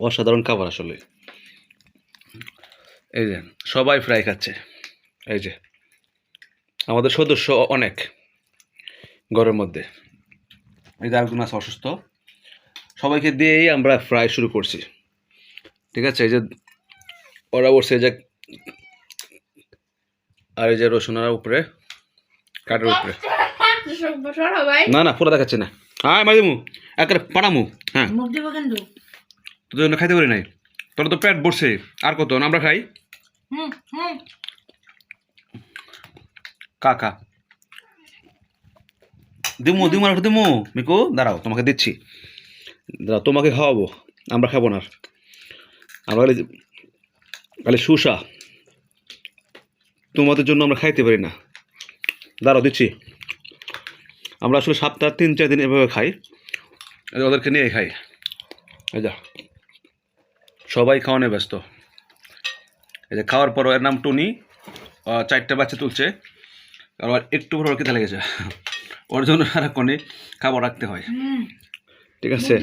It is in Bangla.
অসাধারণ খাবার আসলে। এই যে সবাই ফ্রাই খাচ্ছে। এই যে আমাদের সদস্য অনেক ঘরের মধ্যে। এই যে আরেকজন আছে অসুস্থ। সবাইকে দিয়েই আমরা ফ্রাই শুরু করছি। ঠিক আছে? এই যে ওরা এই যে আর এই যে রসুনের উপরে কাঠের উপরে। না না পুরো দেখাচ্ছে না। হ্যাঁ মারিমু একবারে পাড়ামু হ্যাঁ। তোদের জন্য খাইতে পারি নাই। তোর তো পেট বসছে আর কত? আমরা খাই? হুম হুম। কাকা দিমু দিমু আর দিমু। মিকু দাঁড়াও তোমাকে দিচ্ছি। দাঁড়াও তোমাকে খাওয়াবো। আমরা খাব না আর। আমরা খালি খালি সুসা তোমাদের জন্য আমরা খাইতে পারি না। দাঁড়াও দিচ্ছি। আমরা আসলে সপ্তাহ তিন চার দিন এভাবে খাই। ওদেরকে নিয়ে খাই। এই যা। সবাই খাওয়ানে ব্যস্ত। এই যে খাওয়ার পর এর নাম টুনি চারটে বাচ্চা তুলছে আর একটু পর ওর খেতে লেগেছে। ওর জন্য সারাক্ষণে খাবার রাখতে হয়। ঠিক আছে।